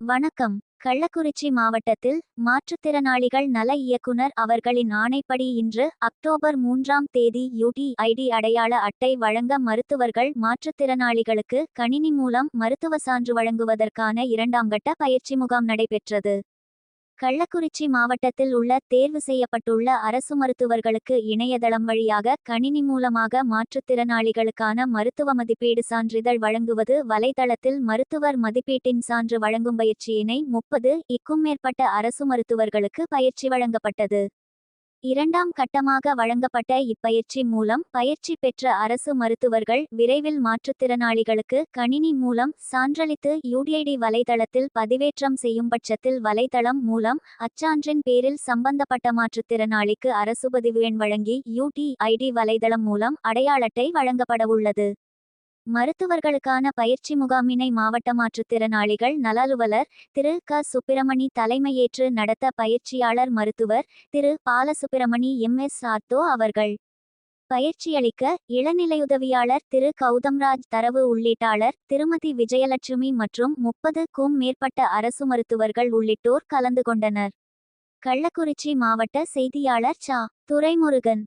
வணக்கம். கள்ளக்குறிச்சி மாவட்டத்தில் மாற்றுத்திறனாளிகள் நல இயக்குனர் அவர்களின் ஆணைப்படி இன்று அக்டோபர் மூன்றாம் தேதி யுடிஐடி அடையாள அட்டை வழங்க மருத்துவர்கள் மாற்றுத்திறனாளிகளுக்கு கணினி மூலம் மருத்துவ சான்று வழங்குவதற்கான இரண்டாம் கட்ட பயிற்சி முகாம் நடைபெற்றது. கள்ளக்குறிச்சி மாவட்டத்தில் உள்ள தேர்வு செய்யப்பட்டுள்ள அரசு மருத்துவர்களுக்கு இணையதளம் வழியாக கணினி மூலமாக மாற்றுத்திறனாளிகளுக்கான மருத்துவ மதிப்பீடு சான்றிதழ் வழங்குவது வலைதளத்தில் மருத்துவர் மதிப்பீட்டின் சான்று வழங்கும் பயிற்சியினை முப்பது இக்கும் மேற்பட்ட அரசு மருத்துவர்களுக்கு பயிற்சி வழங்கப்பட்டது. இரண்டாம் கட்டமாக வழங்கப்பட்ட இப்பயிற்சி மூலம் பயிற்சி பெற்ற அரசு மருத்துவர்கள் விரைவில் மாற்றுத்திறனாளிகளுக்கு கணினி மூலம் சான்றளித்து யுடிஐடி வலைதளத்தில் பதிவேற்றம் செய்யும் பட்சத்தில் வலைதளம் மூலம் அச்சான்றின் பேரில் சம்பந்தப்பட்ட மாற்றுத்திறனாளிக்கு அரசு பதிவு எண் வழங்கி யுடிஐடி வலைதளம் மூலம் அடையாள அட்டை வழங்கப்படவுள்ளது. மருத்துவர்களுக்கான பயிற்சி முகாமினை மாவட்ட மாற்றுத்திறனாளிகள் நலலுவலர் திரு. க. சுப்பிரமணி தலைமையேற்று நடத்த பயிற்சியாளர் மருத்துவர் திரு. பாலசுப்பிரமணி எம். எஸ். சார்த்தோ அவர்கள். பயிற்சியளிக்க இளநிலையுதவியாளர் திரு. கௌதம்ராஜ் தரவு உள்ளீட்டாளர் திருமதி விஜயலட்சுமி மற்றும் முப்பதுக்கும் மேற்பட்ட அரசு மருத்துவர்கள் உள்ளிட்டோர் கலந்து கொண்டனர். கள்ளக்குறிச்சி மாவட்ட செய்தியாளர் சா. துரைமுருகன்.